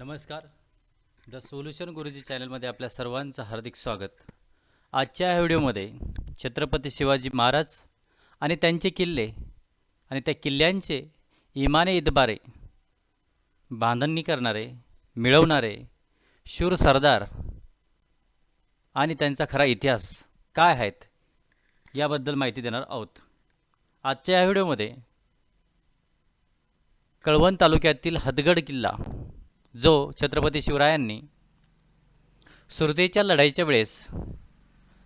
नमस्कार. The solution गुरुजी चॅनलमध्ये आपल्या सर्वांचं हार्दिक स्वागत. आजच्या ह्या व्हिडिओमध्ये छत्रपती शिवाजी महाराज आणि त्यांचे किल्ले आणि त्या किल्ल्यांचे इमाने इतबारे बांधणी करणारे मिळवणारे शूर सरदार आणि त्यांचा खरा इतिहास काय आहेत याबद्दल माहिती देणार आहोत. आजच्या या व्हिडिओमध्ये कळवण तालुक्यातील हदगड किल्ला जो छत्रपती शिवरायांनी सुरतेच्या लढाईच्या वेळेस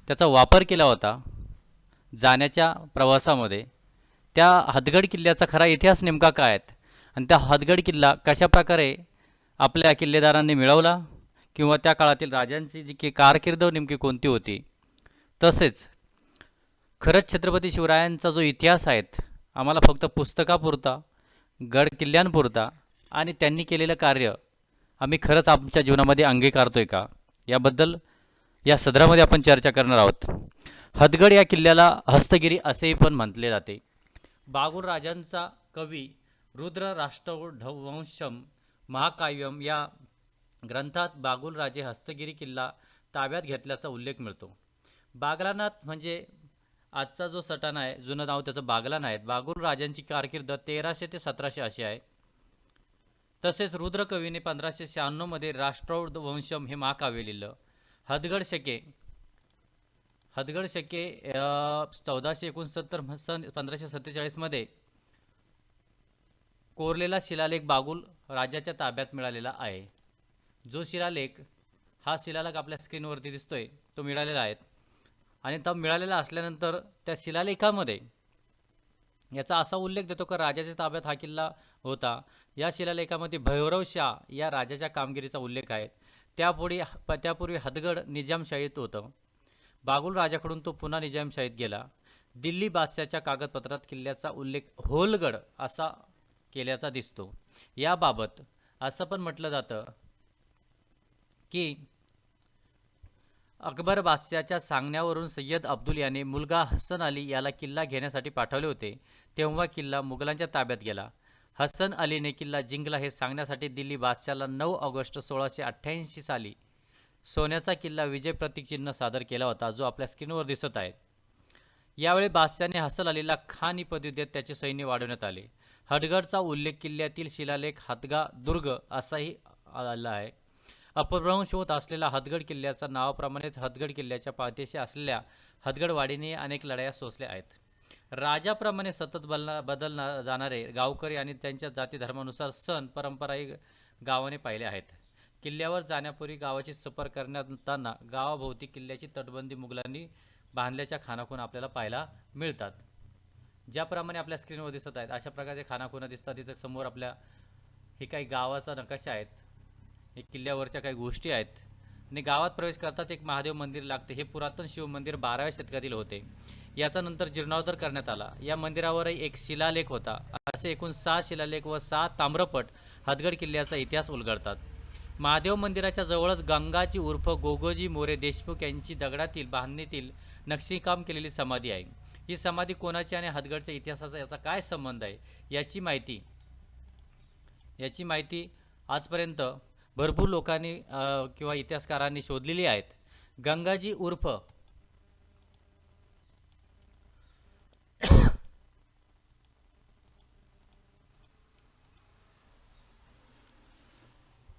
त्याचा वापर केला होता जाण्याच्या प्रवासामध्ये त्या हदगड किल्ल्याचा खरा इतिहास नेमका काय आहेत आणि त्या हदगड किल्ला कशाप्रकारे आपल्या किल्लेदारांनी मिळवला? किंवा त्या काळातील राजांची जी की कारकीर्द नेमकी कोणती होती? तसेच खरंच छत्रपती शिवरायांचा जो इतिहास आहेत आम्हाला फक्त पुस्तकापुरता गड किल्ल्यांपुरता आणि त्यांनी केलेलं कार्य आम्ही खरंच आमच्या जीवनामध्ये अंगीकारतो आहे का? याबद्दल या सदरामध्ये आपण चर्चा करणार आहोत. हदगड या किल्ल्याला हस्तगिरी असेही पण म्हटले जाते. बागुर राजांचा कवी रुद्र राष्ट्रवंशम महाकाव्यम या ग्रंथात बागुलराजे हस्तगिरी किल्ला ताब्यात घेतल्याचा उल्लेख मिळतो. बागलानाथ म्हणजे आजचा जो सटाणा आहे जुनं नाव त्याचं बागलान आहे बागुल राजांची कारकीर्द तेराशे ते सतराशे अशी आहे. तसेच रुद्रकवीने पंधराशे शहाण्णवमध्ये राष्ट्रवंशम हे महाकाव्य लिहिलं. हदगड शके हदगड शके चौदाशे एकोणसत्तर सन पंधराशे सत्तेचाळीसमध्ये कोरलेला शिलालेख बागुल राजाच्या ताब्यात मिळालेला आहे. जो शिलालेख हा शिलालेख आपल्या स्क्रीनवरती दिसतोय तो मिळालेला आहे. आणि तो मिळालेला असल्यानंतर त्या शिलालेखामध्ये याचा असा उल्लेख देतो का राजाच्या ताब्यात हा किल्ला होता. या शिलालेखामध्ये भैरव शाह या राजाच्या कामगिरीचा उल्लेख आहे. त्यापुढे प- त्यापूर्वी हदगड निजामशाहीत होतं. बागुल राजाकडून तो पुन्हा निजामशाहीत गेला. दिल्ली बादशाच्या कागदपत्रात किल्ल्याचा उल्लेख होलगड असा केल्याचा दिसतो. याबाबत असं पण म्हटलं जातं की अकबर बादशाच्या सांगण्यावरून सय्यद अब्दुल याने मुलगा हसन अली याला किल्ला घेण्यासाठी पाठवले होते. तेव्हा किल्ला मुघलांच्या ताब्यात गेला. हसन अलीने किल्ला जिंकला हे सांगण्यासाठी दिल्ली बादशाला नऊ ऑगस्ट सोळाशे अठ्ठ्याऐंशी साली सोन्याचा किल्ला विजय प्रतीकचिन्ह सादर केला होता जो आपल्या स्क्रीनवर दिसत आहे. यावेळी बादशाने हसन अलीला खान ही पदवी देत त्याचे सैन्य वाढवण्यात आले. हडगडचा उल्लेख किल्ल्यातील शिलालेख हदगा दुर्ग असाही आला आहे. अपभ्रंश होत असलेला हदगड किल्ल्याच्या नावाप्रमाणेच हदगड किल्ल्याच्या पायथ्याशी असलेल्या हदगडवाडीने अनेक लढाया सोसल्या आहेत. राजाप्रमाणे सतत बदलना बदलना जाणारे गावकरी आणि त्यांच्या जाती धर्मानुसार सण परंपराही गावाने पाहिले आहेत. किल्ल्यावर जाण्यापूर्वी गावाची सफर करण्याताना गावाभोवती किल्ल्याची तटबंदी मुघलांनी बांधल्याच्या खानाखून आपल्याला पाहायला मिळतात. ज्याप्रमाणे आपल्या स्क्रीनवर दिसत आहेत अशा प्रकारचे खानाखुणा दिसतात. तिथं समोर आपल्या हे काही गावाचा नकाशा आहेत. हे किल्ल्यावरच्या काही गोष्टी आहेत. आणि गावात प्रवेश करतात एक महादेव मंदिर लागते. हे पुरातन शिव मंदिर बाराव्या शतकातील होते. याचा नंतर जीर्णोद्धार करण्यात आला. या मंदिरावरही एक शिलालेख होता. असे एकूण सहा शिलालेख व सहा ताम्रपट हदगड किल्ल्याचा इतिहास उलगडतात. महादेव मंदिराच्या जवळच गंगाची उर्फ गोगोजी मोरे देशमुख यांची दगडातील बांधणीतील नक्षीकाम केलेली समाधी आहे. ही समाधी कोणाची आणि हदगडच्या इतिहासाचा याचा काय संबंध आहे याची माहिती याची माहिती आजपर्यंत भरपूर लोकांनी किंवा इतिहासकारांनी शोधलेली आहेत. गंगाजी उर्फ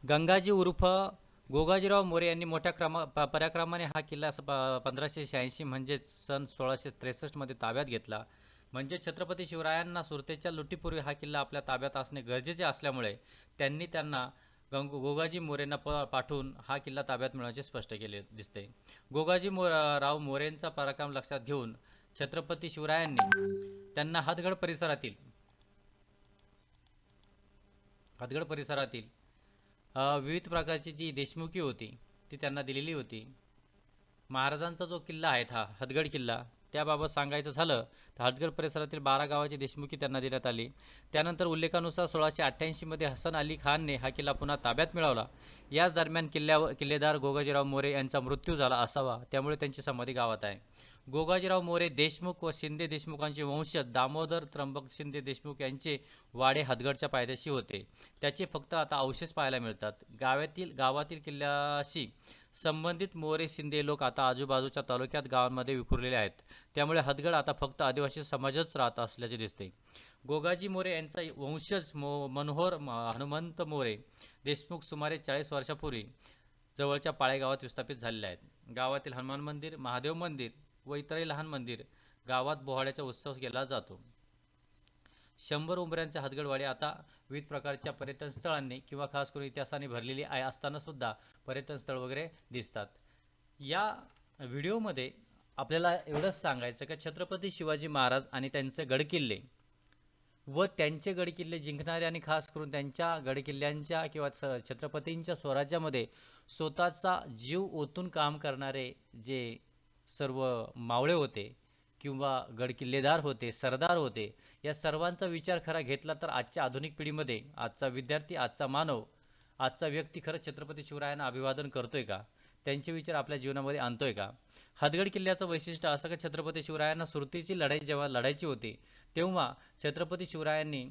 गंगाजी उर्फ गोगाजीराव मोरे यांनी मोठ्या क्रमा पराक्रमाने हा किल्ला पंधराशे शहाऐंशी म्हणजेच सन सोळाशे त्रेसष्टमध्ये ताब्यात घेतला. म्हणजे छत्रपती शिवरायांना सुरतेच्या लुटीपूर्वी हा किल्ला आपल्या ताब्यात असणे गरजेचे असल्यामुळे त्यांनी त्यांना गंग गोगाजी मोरेंना प पाठवून हा किल्ला ताब्यात मिळवण्याचे स्पष्ट केले दिसते. गोगाजी मो राव मोरेंचा पराक्रम लक्षात घेऊन छत्रपती शिवरायांनी त्यांना हातगड परिसरातील हातगड परिसरातील विविध प्रकारची जी देशमुखी होती ती त्यांना दिलेली होती. महाराजांचा जो किल्ला आहे हा हदगड किल्ला त्याबाबत सांगायचं झालं तर हदगड परिसरातील बारा गावाची देशमुखी त्यांना देण्यात आली. त्यानंतर उल्लेखानुसार सोळाशे अठ्ठ्याऐंशीमध्ये हसन अली खानने हा किल्ला पुन्हा ताब्यात मिळवला. याच दरम्यान किल्ल्यावर किल्लेदार गोगाजीराव मोरे यांचा मृत्यू झाला असावा त्यामुळे त्यांची समाधी गावात आहे. गोगाजीराव मोरे देशमुख व शिंदे देशमुखांचे वंशज दामोदर त्र्यंबक शिंदे देशमुख यांचे वाडे हदगडच्या पायथ्याशी होते. त्याचे फक्त आता अवशेष पाहायला मिळतात. गावातील गावातील किल्ल्याशी संबंधित मोरे शिंदे लोक आता आजूबाजूच्या तालुक्यात गावांमध्ये विखुरलेले आहेत. त्यामुळे हदगड आता फक्त आदिवासी समाजच राहत असल्याचे दिसते. गोगाजी मोरे यांचा वंशज मो मनोहर हनुमंत मोरे देशमुख सुमारे चाळीस वर्षापूर्वी जवळच्या पाळेगावात विस्थापित झालेले आहेत. गावातील हनुमान मंदिर महादेव मंदिर व इतरही लहान मंदिर गावात बोहाड्याचा उत्सव केला जातो. शंभर उंबऱ्यांच्या हदगडवाडी आता विविध प्रकारच्या पर्यटन स्थळांनी किंवा खास करून इतिहासाने भरलेली आहे असतानासुद्धा पर्यटनस्थळ पर्यटन स्थळ वगैरे दिसतात. या व्हिडिओमध्ये आपल्याला एवढंच सांगायचं का छत्रपती शिवाजी महाराज आणि त्यांचे गडकिल्ले व त्यांचे गडकिल्ले जिंकणारे आणि खास करून त्यांच्या गडकिल्ल्यांच्या किंवा स- छत्रपतींच्या स्वराज्यामध्ये स्वतःचा जीव ओतून काम करणारे जे सर्व मावळे होते किंवा गडकिल्लेदार होते सरदार होते या सर्वांचा विचार खरा घेतला तर आजच्या आधुनिक पिढीमध्ये आजचा विद्यार्थी आजचा मानव आजचा व्यक्ती खरं छत्रपती शिवरायांना अभिवादन करतोय का? त्यांचे विचार आपल्या जीवनामध्ये आणतोय का? हदगड किल्ल्याचं वैशिष्ट्य असं का छत्रपती शिवरायांना सुरतीची लढाई जेव्हा लढायची होती तेव्हा छत्रपती शिवरायांनी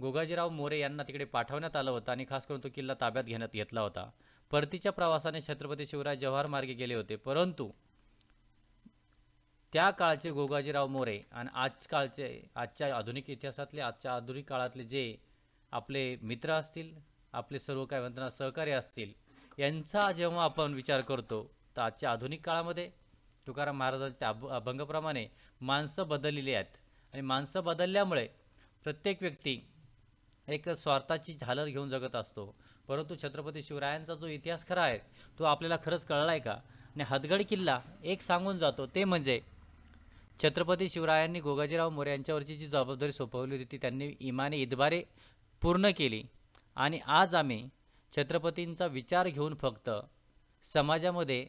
गोगाजीराव मोरे यांना तिकडे पाठवण्यात आलं होतं आणि खास करून तो किल्ला ताब्यात घेण्यात घेतला होता. परतीच्या प्रवासाने छत्रपती शिवराय जव्हार मार्गे गेले होते परंतु त्या काळचे गोगाजीराव मोरे आणि आजकालचे आजच्या आधुनिक इतिहासातले आजच्या आधुनिक काळातले जे आपले मित्र असतील आपले सर्व काय म्हणताना सहकार्य असतील यांचा जेव्हा आपण विचार करतो तर आजच्या आधुनिक काळामध्ये तुकाराम महाराजांच्या अभ अभंगाप्रमाणे माणसं बदललेली आहेत. आणि माणसं बदलल्यामुळे प्रत्येक व्यक्ती एक स्वार्थाची झालर घेऊन जगत असतो. परंतु छत्रपती शिवरायांचा जो इतिहास खरा आहे तो आपल्याला खरंच कळला आहे का? आणि हदगड किल्ला एक सांगून जातो ते म्हणजे छत्रपती शिवरायांनी गोगाजीराव मोरे यांच्यावरची जी जबाबदारी सोपवली होती ती त्यांनी इमाने इदबारे पूर्ण केली. आणि आज आम्ही छत्रपतींचा विचार घेऊन फक्त समाजामध्ये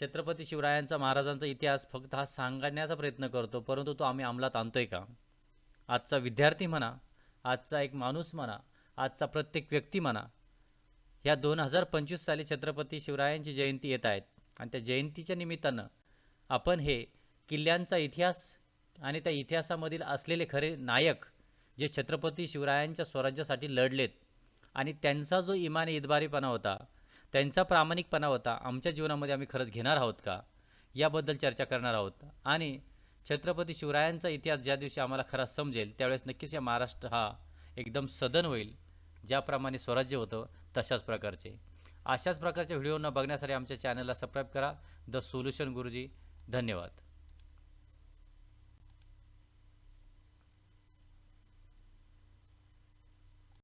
छत्रपती शिवरायांचा महाराजांचा इतिहास फक्त हा सांगण्याचा प्रयत्न करतो परंतु तो आम्ही अंमलात आणतोय का? आजचा विद्यार्थी म्हणा आजचा एक माणूस म्हणा आजचा प्रत्येक व्यक्ती म्हणा या दोन हजार पंचवीस साली छत्रपती शिवरायांची जयंती येत आहेत. आणि त्या जयंतीच्या निमित्तानं आपण हे किल्ल्यांचा इतिहास आणि त्या इतिहासामधील असलेले खरे नायक जे छत्रपती शिवरायांच्या स्वराज्यासाठी लढलेत आणि त्यांचा जो इमान इदबारीपणा होता त्यांचा प्रामाणिकपणा होता आमच्या जीवनामध्ये आम्ही खरंच घेणार आहोत का? याबद्दल चर्चा करणार आहोत. आणि छत्रपती शिवरायांचा इतिहास ज्या दिवशी आम्हाला खरा समजेल त्यावेळेस नक्कीच या महाराष्ट्र हा एकदम सदन होईल. ज्याप्रमाणे स्वराज्य होतं तशाच प्रकारचे. अशाच प्रकारच्या व्हिडिओ बघण्यासाठी आमच्या चॅनलला सबस्क्राईब करा. द सोल्युशन गुरुजी. धन्यवाद.